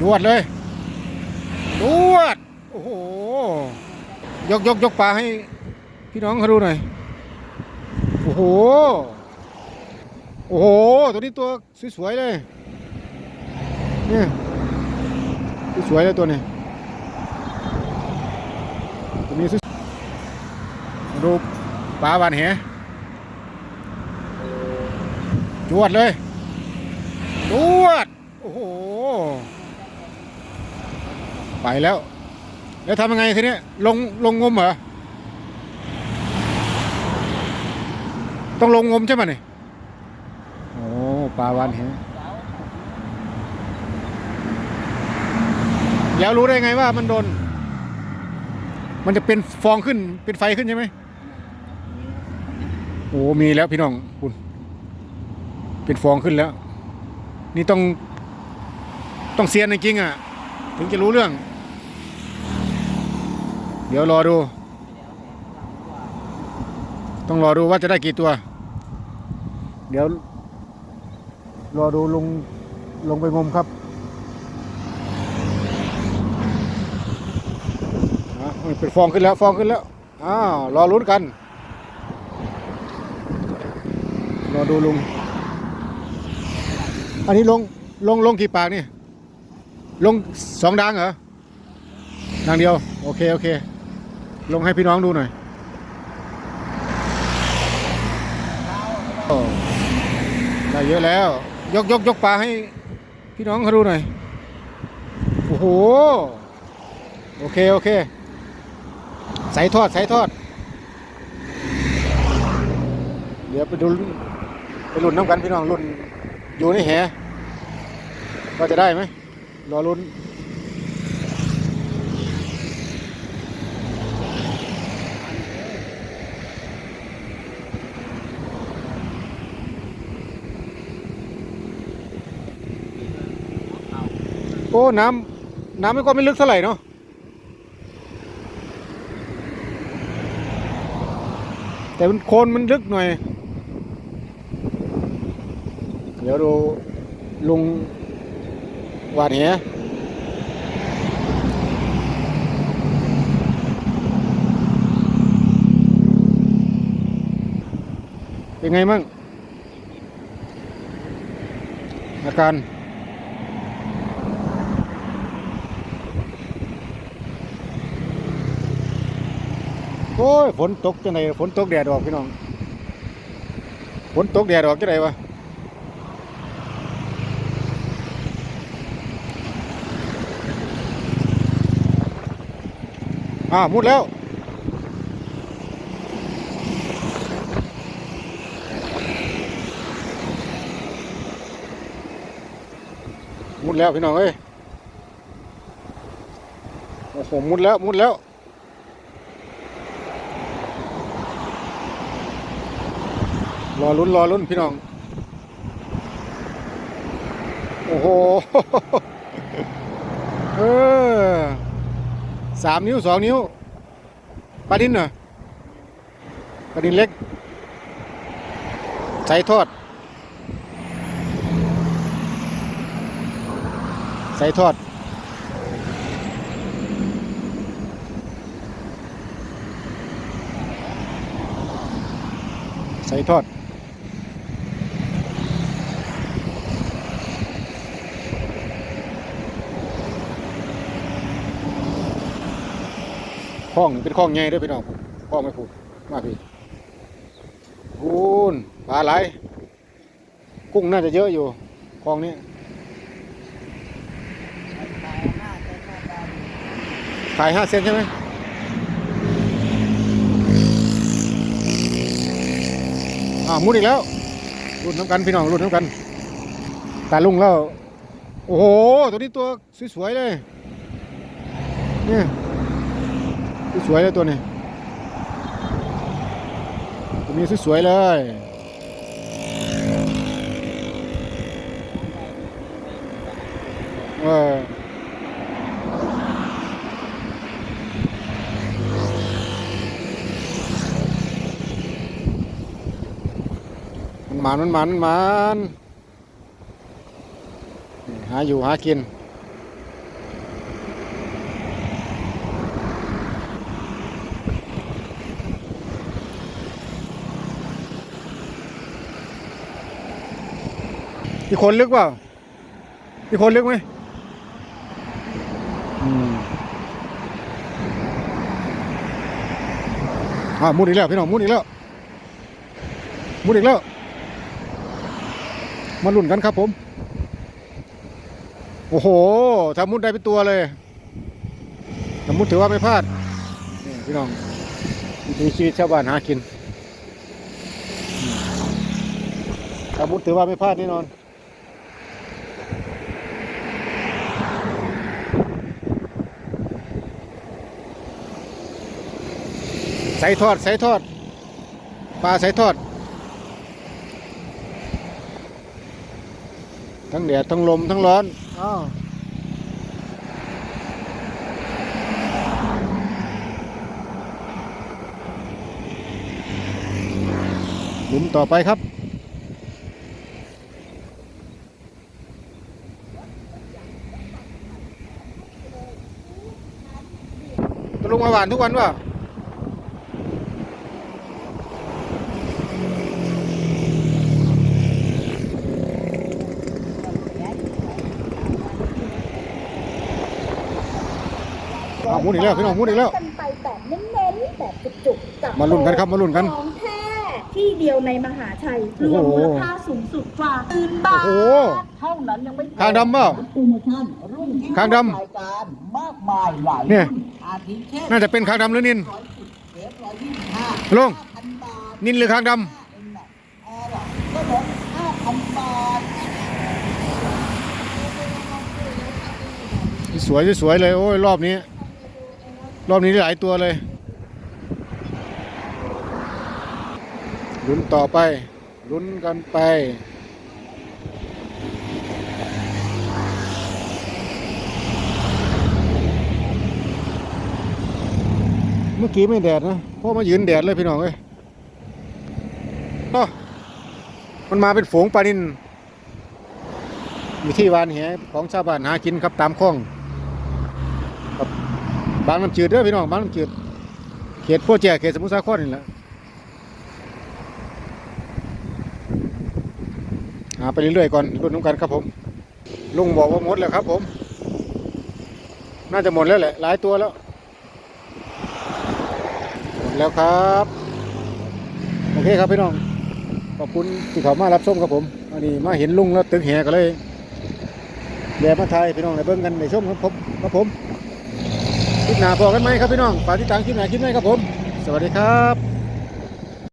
จวดเลยจวด โอ้โห ยกยกยกปลาให้พี่น้องเขาดูหน่อย โอ้โห โอ้โห ตัวนี้ตัวสวยๆเลยเนี่ยสวยๆเลยตัวนี้ ตัวนี้สวยดูปลาบานแหจวดเลยจวด โอ้โห ไปแล้ว แล้วทำยังไงทีเนี้ยลงลงงมเหรอ ต้องลงงมใช่ไหมนี่โอ้ปลาวานแหแล้วรู้ได้ไงว่ามันโดน มันจะเป็นฟองขึ้นเป็นไฟขึ้นใช่ไหมโอ้มีแล้วพี่น้องคุณเป็นฟองขึ้นแล้ว นี่ต้องต้องเซียนจริงๆอะ ถึงจะรู้เรื่อง เดี๋ยวรอดู ต้องรอดูว่าจะได้กี่ตัว เดี๋ยว รอดูลงลงไปงมครับอะเป็นฟองขึ้นแล้วฟองขึ้นแล้วอ้าวรอลุ้นกัน รอดูลุง อันนี้ลงลงลงกี่ปากนี่ ลงสองดังเหรอดังเดียว โอเค โอเค ลงให้พี่น้องดูหน่อยได้เยอะแล้ว ยกยกยกปลาให้พี่น้องเขาดูหน่อย โอ้โห โอเค โอเค ใส่ทอด ใส่ทอด เดี๋ยวไปดู ไปรุ่นน้ำกันพี่น้องรุ่นอยู่ในแหว่าจะได้ไหมรอรุ่น อ้น้ำน้ำไมันก็ไม่ลึกเท่าไหร่เนาะแต่มันโคนมันลึกหน่อย เดี๋ยวดูลุงหวาดแหเป็นไงมั่งอาการ โอ้ยฝนตกจังไงฝนตกแดดออกพี่น้องฝนตกแดดออกจังไงวะอ้ามุดแล้วมุดแล้วพี่น้องเอ้ยโอ้โหมุดแล้วมุดแล้ว รอลุ้นรอลุ้นพี่น้อง โอ้โห เออสามนิ้วสองนิ้วปลาดินเหรอปลาดินเล็ก ใส่ทอด ใส่ทอดใส่ทอด คลองนี่เป็นคลองใหญ่ด้วยพี่น้องคลองไม่พูดมาพี่พูนปลาไหลกุ้งน่าจะเยอะอยู่คลองนี้ขายห้าเซนใช่ไหมอ่ามุดอีกแล้วรุ่นน้ำกันพี่น้องรุ่นน้ำกันตาลุงแล้ว โอ้โห ตัวนี้ตัวสวยๆเลยเนี่ย สวยเลยตัวนี้ตัวนี้สวยเลยเออมันมันมันมันมันหาอยู่หากิน พี่คนลึกเปล่าพี่คนลึกไหมอ่ามุดอีกแล้วพี่น้องมุดอีกแล้วมุดอีกแล้ว มาลุ้นกันครับผม โอ้โหถ้ามุดได้เป็นตัวเลยถ้ามุดถือว่าไม่พลาดนี่พี่น้องวิถีชีวิตชาวบ้านหากินอืมถ้ามุดถือว่าไม่พลาดแน่นอน ส่ทอดใส่ทอด ปลาใส่ทอด ทั้งแดดทั้งลมทั้งร้อนอ้าวหมุนต่อไปครับตกลงมาหวานทุกวันวะอ้า มุนอีกแล้วพี่น้องหมุนอีกแล้วกันไปแบบเน้นๆแบบจุกๆกับมาลุ้นกันครับมาลุ้นกันของแท้ที่เดียวในมหาชัยโอ้รวมโหมูลค่าสูงสุดกว่าหมื่นบาโอ้ทโหเท่านั้นยังไม่พอคางดำเปล่าโปรโมชั่นรุ่นที่คางดำรายการมากมายหลายเนี่ยรุ่อาทิเช่นน่าจะเป็นคางดำหรือนินร้อยสิบเอฟร้อยยี่สิบห้าลงพันบาทนินหรือคางดแอร์หรอก็ลดห้าพันบาทำสวยสวยเลยโอ้ยรอบนี้ รอบนี้ได้หลายตัวเลยลุ้นต่อไปลุ้นกันไป เมื่อกี้ไม่แดดนะเพราะมายืนแดดเลยพี่น้องเอ้ยเนาะมันมาเป็นฝูงปลานินมีที่วานแหของชาวบ้านหากินครับตามคลอง บางน้ำจืดเด้อพี่น้องบางน้ำจืดเขตโพชแจเขตสมุทรสาครนี่แหละหาไปเรื่อยๆก่อนรุ่นน้ำกันครับผม ลุงบอกว่าหมดแล้วครับผม น่าจะหมดแล้วแหละ หลายตัวแล้ว หมดแล้วครับ โอเคครับพี่น้อง ขอบคุณที่เขามารับชมครับผม อันนี้มาเห็นลุงแล้วตึกแหก็เลยแย่มาไทยพี่น้องในเบิ้งกันในชมครับผมครับผม ลิปหน้าพอกันไหมครับพี่น้องฝากติดตามคลิปหน้าคลิปไหนครับผม สวัสดีครับ